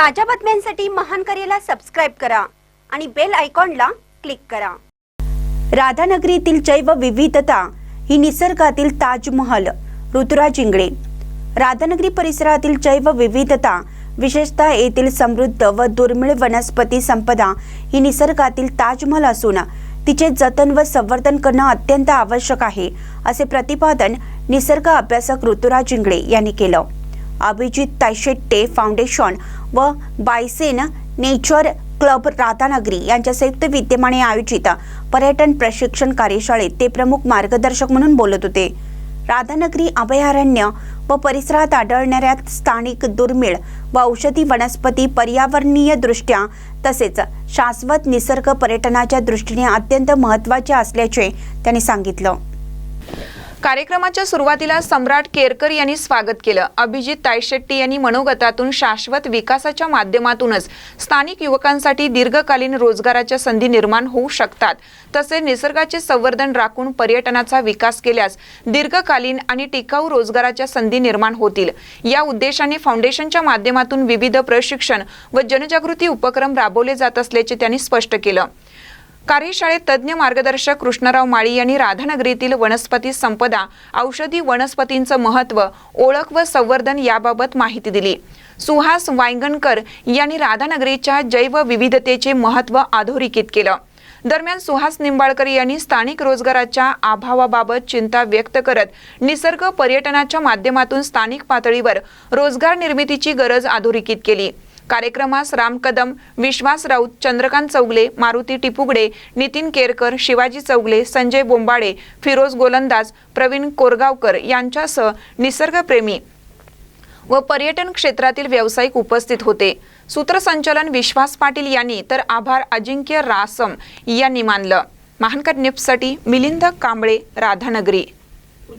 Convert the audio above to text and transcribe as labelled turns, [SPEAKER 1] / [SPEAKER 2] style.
[SPEAKER 1] ताज्या बातम्यांसाठी महान करेला सबस्क्राईब करा आणि बेल आयकॉनला क्लिक करा. राधानगरीतील जैव विविधता ही निसर्गातील ताजमहल ऋतुराज इंगळे. राधानगरी परिसरातील जैव विविधता विशेषतः येथील समृद्ध व दुर्मिळ वनस्पती संपदा ही निसर्गातील ताजमहल असून तिचे जतन व संवर्धन करणं अत्यंत आवश्यक आहे असे प्रतिपादन निसर्ग अभ्यासक ऋतुराज इंगळे यांनी केलं. अभिजित तैशेट्टे फाउंडेशन व बायसेन नेचर क्लब राधानगरी यांच्या संयुक्त विद्यमाने आयोजित पर्यटन प्रशिक्षण कार्यशाळेत ते प्रमुख मार्गदर्शक म्हणून बोलत होते. राधानगरी अभयारण्य व परिसरात आढळणाऱ्या स्थानिक दुर्मिळ व औषधी वनस्पती पर्यावरणीय दृष्ट्या तसेच शाश्वत निसर्ग पर्यटनाच्या दृष्टीने अत्यंत महत्त्वाचे असल्याचे त्यांनी सांगितलं.
[SPEAKER 2] कार्यक्रमाच्या सुरुवातीला सम्राट केरकर यांनी स्वागत केलं. अभिजित तायशेट्टी यांनी मनोगतातून शाश्वत विकासाच्या माध्यमातूनच स्थानिक युवकांसाठी दीर्घकालीन रोजगाराच्या संधी निर्माण होऊ शकतात. तसे निसर्गाचे संवर्धन राखून पर्यटनाचा विकास केल्यास दीर्घकालीन आणि टिकाऊ रोजगाराच्या संधी निर्माण होतील. या उद्देशाने फाउंडेशनच्या माध्यमातून विविध प्रशिक्षण व जनजागृती उपक्रम राबवले जात असल्याचे त्यांनी स्पष्ट केलं. कार्यशाळेत तज्ज्ञ मार्गदर्शक कृष्णराव माळी यांनी राधानगरीतील वनस्पती संपदा औषधी वनस्पतींचं महत्त्व ओळख व संवर्धन याबाबत माहिती दिली. सुहास वायंगणकर यांनी राधानगरीच्या जैव विविधतेचे महत्त्व अधोरेखित केलं. दरम्यान सुहास निंबाळकर यांनी स्थानिक रोजगाराच्या अभावाबाबत चिंता व्यक्त करत निसर्ग पर्यटनाच्या माध्यमातून स्थानिक पातळीवर रोजगार निर्मितीची गरज अधोरेखित केली. कार्यक्रमास राम कदम विश्वास राऊत चंद्रकांत चौगले मारुती टिपुगडे नितीन केरकर शिवाजी चौगले संजय बोंबाडे फिरोज गोलंदाज प्रवीण कोरगावकर यांच्यासह निसर्गप्रेमी व पर्यटन क्षेत्रातील व्यावसायिक उपस्थित होते. सूत्रसंचालन विश्वास पाटील यांनी तर आभार अजिंक्य रासम यांनी मानलं. महानकर निप्ससाठी मिलिंद कांबळे राधानगरी.